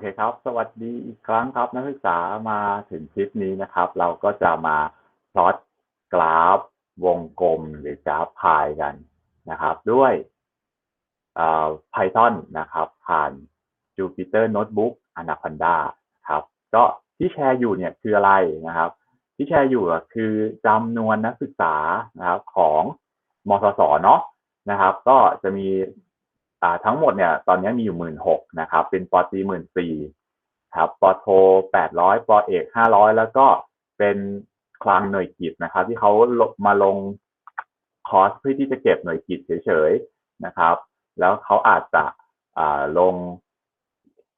เคครับ สวัสดีอีกครั้งครับ นักศึกษามาถึงคลิปนี้นะครับ เราก็จะมาพลอตกราฟวงกลมหรือกราฟพายกันนะครับ ด้วย Python นะครับ ผ่าน Jupyter Notebook Anaconda ครับ ก็ที่แชร์อยู่เนี่ยคืออะไรนะครับ ที่แชร์อยู่คือจำนวนนักศึกษานะครับของมสสเนาะนะครับ ก็จะมี ทั้งหมดเนี่ยตอนนี้มีอยู่หมื่นหกนะครับ เป็นปอตีหมื่นสี่ครับปอโทแปดร้อยปอเอกห้าร้อยแล้วก็เป็นคลังหน่วยกิจนะครับ ที่เขามาลงคอสเพื่อที่จะเก็บหน่วยกิจเฉยๆนะครับ แล้วเขาอาจจะลง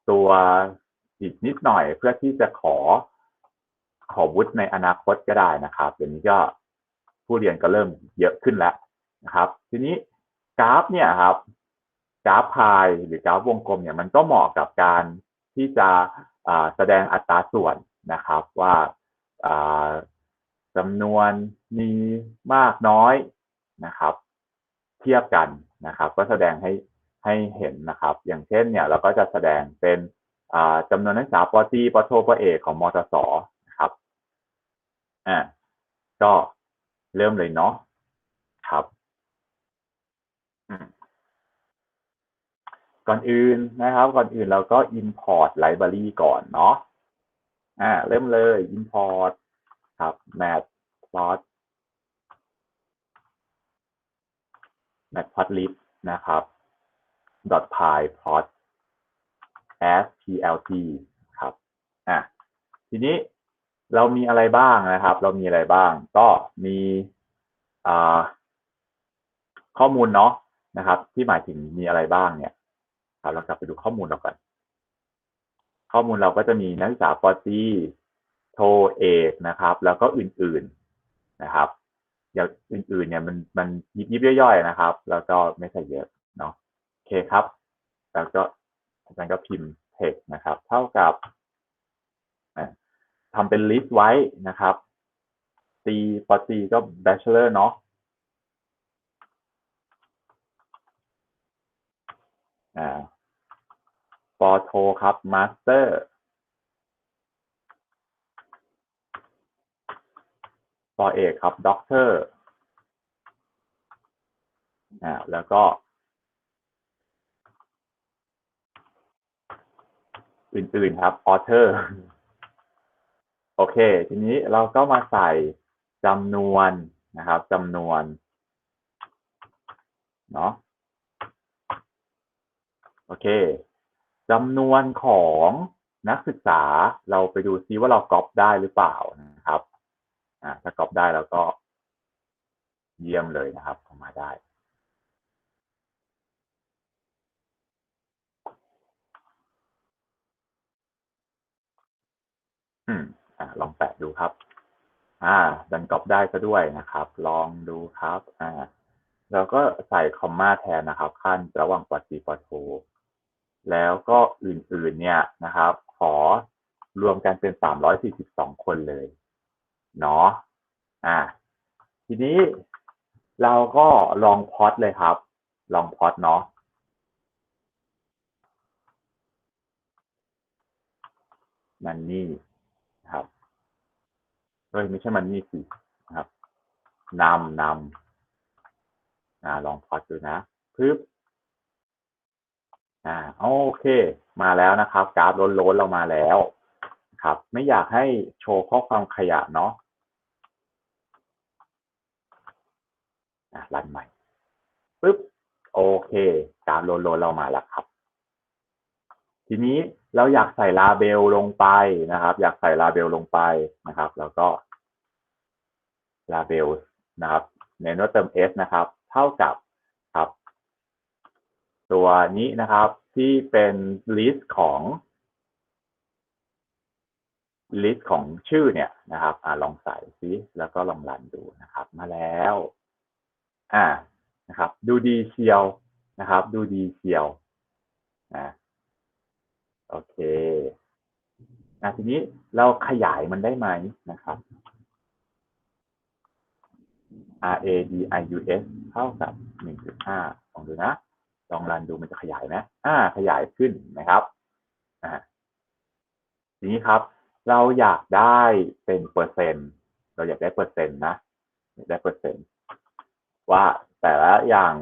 ตัวอีกนิดหน่อยเพื่อที่จะขอขอวุฒิในอนาคตก็ได้นะครับเดี๋ยวนี้ก็ผู้เรียนก็เริ่มเยอะขึ้นแล้วนะครับ ทีนี้กราฟเนี่ยครับ กราฟพายหรือกราฟวงกลมเนี่ยมันก็เหมาะกับการที่จะแสดงอัตราส่วนนะครับว่าจำนวนมีมากน้อยนะครับ เทียบกันนะครับ ก็แสดงให้ให้เห็นนะครับ อย่างเช่นเนี่ยเราก็จะแสดงเป็นจำนวนนักศึกษาปตีปโทปเอกของมตสนะครับอ่าก็เริ่มเลยเนาะครับ ก่อนอื่นนะครับ ก่อนอื่นเราก็ import library ก่อนเนาะอ่า เริ่มเลย import ครับ matplot matplotlib นะครับ .pyplot as plt ครับอะทีนี้เรามีอะไรบ้างนะครับ เรามีอะไรบ้าง ก็มีข้อมูลเนาะนะครับ ที่หมายถึงมีอะไรบ้างเนี่ย ครับเรากลับไปดูข้อมูลเราก่อนข้อมูลเราก็จะมีนักศึกษาปตีโทเอกนะครับ แล้วก็อื่นๆนะครับ อย่างอื่นๆ เนี่ยมันมันยิบยิบย่อยๆนะครับ แล้วก็ไม่ใช่เยอะเนาะโอเคครับ แล้วก็อาจารย์ก็พิมพ์เทคนะครับ เท่ากับทำเป็นลิสต์ไว้นะครับตีปตีก็ bachelor เนาะ อ่าปอโทครับมาสเตอร์ปอเอกครับด็อกเตอร์อ่าแล้วก็ อื่น ๆ ครับออเทอร์โอเค ทีนี้เราก็มาใส่จำนวนนะครับจำนวน เนาะ โอเคจำนวนของนักศึกษาเราไปดูซิว่าเราก๊อปได้หรือเปล่านะครับอ่าถ้าก๊อปได้แล้วก็เยี่ยมเลยนะครับออกมาได้ อืมอ่าลองแปะดูครับ อ่า ดันก๊อปได้ซะด้วยนะครับ ลองดูครับ อ่าเราก็ใส่คอมมาแทนนะครับ ขั้นระหว่างปฏิปโท แล้วก็อื่นๆเนี่ยนะครับ ขอรวมกันเป็น342คนเลยเนาะอ่า ทีนี้เราก็ลองพอดเลยครับ ลองพอดเนาะมันนี่ครับเฮ้ยไม่ใช่มันนี่สินะครับนำนำอ่าลองพอดดูนะปึ๊บ อ่าโอเค มาแล้วนะครับ กราฟล้นๆเรามาแล้วครับ ไม่อยากให้โชว์ข้อความขยะเนาะอะรันใหม่ปึ๊บโอเคกราฟล้นๆเรามาแล้วครับ ทีนี้เราอยากใส่ลาเบลลงไปนะครับ อยากใส่ลาเบลลงไปนะครับ แล้วก็ลาเบลนะครับ ในโน้ตเติม s นะครับ เท่ากับครับ ตัวนี้นะครับที่เป็นลิสต์ของลิสต์ของชื่อเนี่ยนะครับอลองใส่ซิแล้วก็ลองรันดูนะครับ มาแล้ว อ่านะครับ ดูดีเชียวนะครับ ดูดีเชียวนะโอเคอะทีนี้เราขยายมันได้ไหมนะครับ R A D I U S เท่ากับ 1.5ลองดูนะ ลองรันดูมันจะขยายไหมอ่า ขยายขึ้นนะครับอ่าทีนี้ครับ เราอยากได้เป็นเปอร์เซ็นต์ เราอยากได้เปอร์เซ็นต์นะอยากได้เปอร์เซ็นต์ ว่าแต่ละอย่าง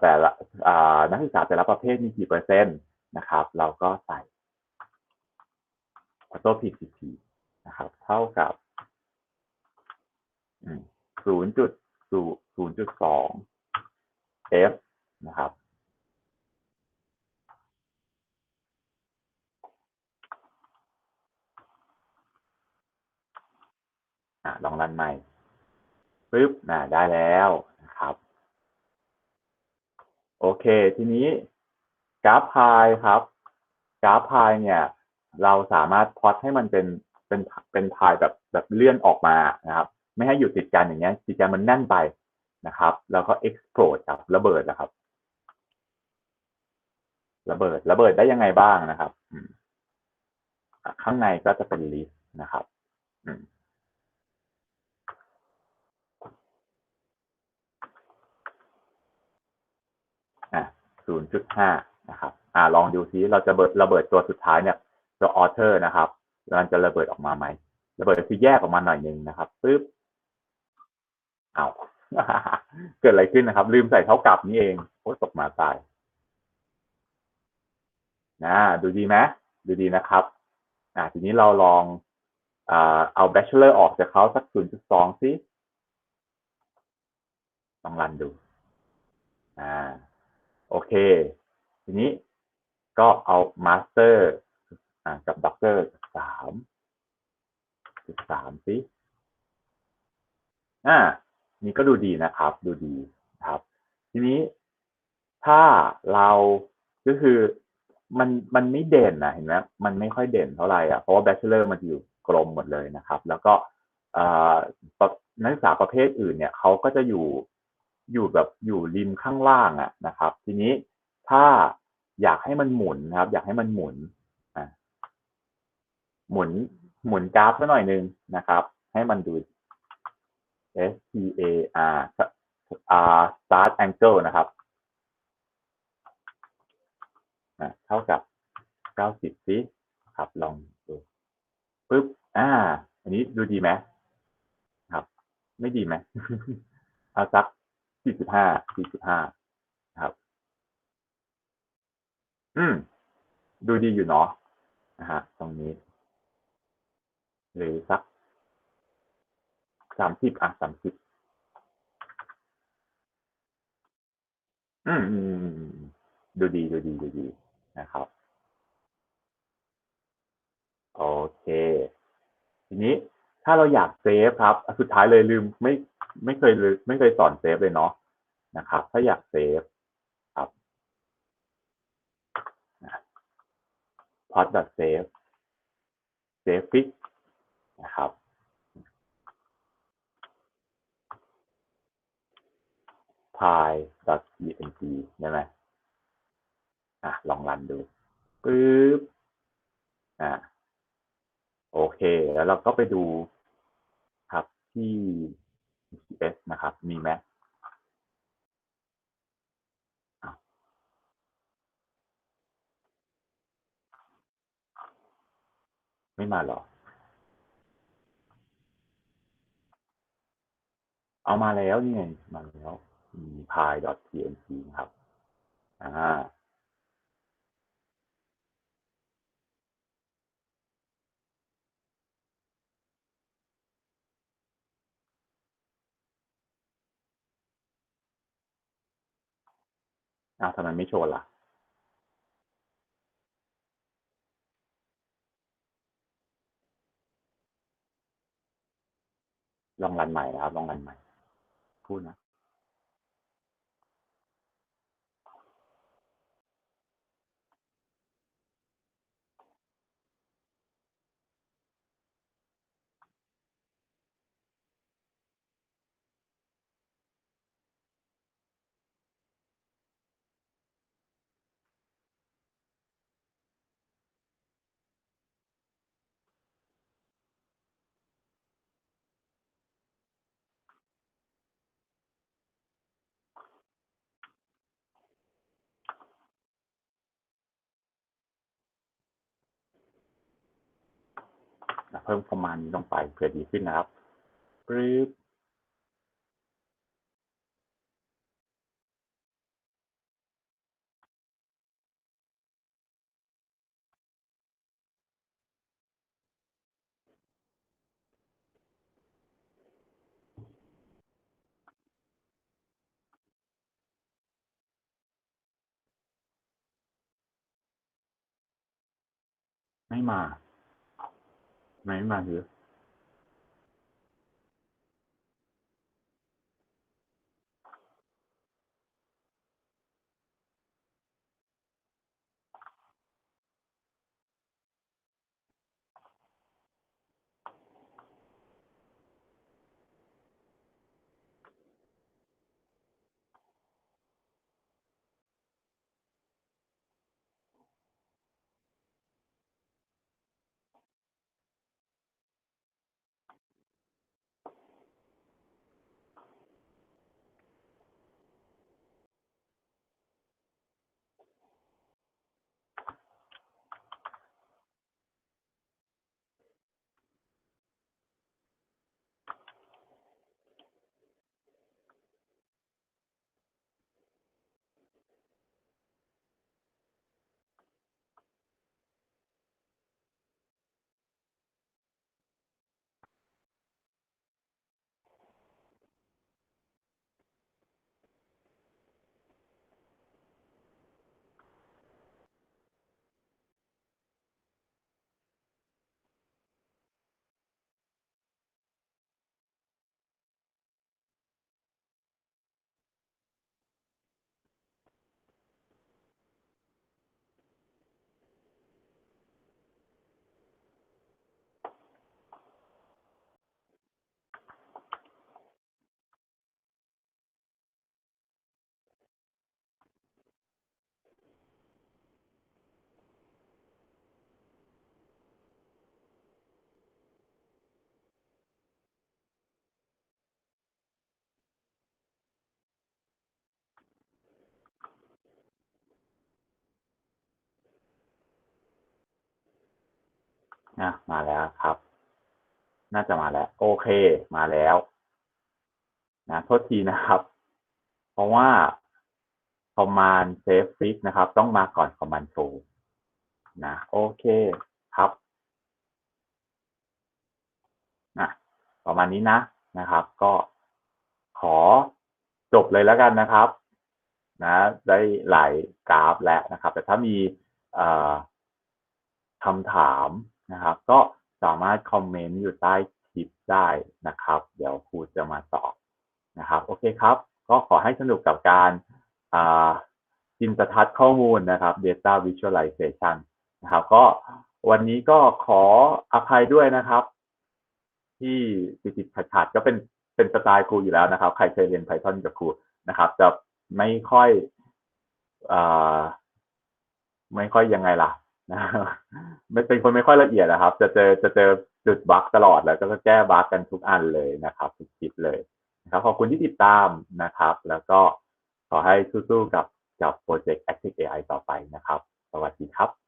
แต่ละนักศึกษาแต่ละประเภทมีกี่เปอร์เซ็นต์นะครับ เราก็ใส่ auto PCP นะครับ เท่ากับศูนย์จุดศูนย์จุดสอง f นะครับ ลองรันใหม่ปึ๊บนะได้แล้วนะครับ โอเค ทีนี้กราฟพายครับ กราฟพายเนี่ย เราสามารถพอตให้มันเป็นเป็นเป็นพายแบบแบบเลื่อนออกมานะครับ ไม่ให้อยู่ติดกันอย่างเงี้ยติดกันมันแน่นไปนะครับ แล้วก็ explode ครับระเบิดนะครับ ระเบิดระเบิดได้ยังไงบ้างนะครับข้างในก็จะเป็นลิสต์นะครับอะ 0.5 นะครับ อ่า ลองดูซิ เราจะเบิดระเบิดตัวสุดท้ายเนี่ย ตัวออเทอร์นะครับมันจะระเบิดออกมาไหม ระเบิดคือแยกออกมาหน่อยนึงนะครับปึ๊บเอาเกิดอะไรขึ้นนะครับ ลืมใส่เท่ากับนี่เองโอ้ตกมาตายนะดูดีไหมดูดีนะครับ อ่า ทีนี้เราลองอ่าเอา bachelor ออกจากเขาสัก 0.2ซิลองรันดู อ่า โอเค ทีนี้ก็เอามาสเตอร์กับด็อกเตอร์สามจุดสามสิอ่า นี่ก็ดูดีนะครับ ดูดีครับ ทีนี้ถ้าเราก็คือมันมันไม่เด่นนะเห็นไหมมันไม่ค่อยเด่นเท่าไหร่อะเพราะว่า bachelor มันอยู่กลมหมดเลยนะครับ แล้วก็นักศึกษาประเภทอื่นเนี่ยเขาก็จะอยู่ อยู่แบบอยู่ริมข้างล่างอะนะครับ ทีนี้ถ้าอยากให้มันหมุนนะครับ อยากให้มันหมุนหมุนหมุนกราฟสักหน่อยนึงนะครับ ให้มันดู S T A R R start angle นะครับเท่ากับ 90สิครับ ลองดูปึ๊บ อ่า อันนี้ดูดีไหมครับ ไม่ดีไหมเอาสัก 45 45ครับ อืม ดูดีอยู่เนาะนะฮะตรงนี้ หรือสัก30อะ30อืมอืมดูดีดูดีดูดีนะครับ โอเค ทีนี้ ถ้าเราอยากเซฟครับ สุดท้ายเลยลืมไม่ไม่เคยลืมไม่เคยสอนเซฟเลยเนาะนะครับ ถ้าอยากเซฟครับพอดเซฟเซฟฟิกนะครับ p y .png ได้ไหมอะ ลองรันดูปึ๊บอ่าโอเค แล้วเราก็ไปดู ที่ s นะครับ มีไหมไม่มาหรอ เอามาแล้วนี่ไงมาแล้วมี py.png ครับ อ่า อ้าวทำไมไม่โชว์ล่ะลองรันใหม่นะครับลองรันใหม่พูดนะ เพิ่มประมาณนี้ลงไปเพื่อดีขึ้นนะครับปึ๊บไม่มา ไม่ม นะมาแล้วครับ น่าจะมาแล้ว โอเค มาแล้ว นะโทษทีนะครับ เพราะว่า command save fix นะครับ ต้องมาก่อน command show นะ โอเคครับนะประมาณนี้นะนะครับ ก็ขอจบเลยแล้วกันนะครับ นะ ได้หลายกราฟแล้วนะครับ แต่ถ้ามีคำถาม นะครับ ก็สามารถคอมเมนต์อยู่ใต้คลิปได้นะครับ เดี๋ยวครูจะมาตอบนะครับ โอเคครับ ก็ขอให้สนุกกับการจินตทัศน์ข้อมูลนะครับ Data Visualization นะครับ ก็วันนี้ก็ขออภัยด้วยนะครับ ที่ติดติดขัดขัดก็เป็นเป็นสไตล์ครูอยู่แล้วนะครับ ใครเคยเรียน Python กับครูนะครับ จะไม่ค่อยอไม่ค่อยยังไงล่ะ นะไม่เป็นคนไม่ค่อยละเอียดนะครับ จะเจอจะเจอจุดบั๊กตลอดแล้วก็แก้บั๊กกันทุกอันเลยนะครับ ทุกคลิปเลยนะครับขอบคุณที่ติดตามนะครับ แล้วก็ขอให้สู้ๆกับกับโปรเจกต์ Active AI ต่อไปนะครับ สวัสดีครับ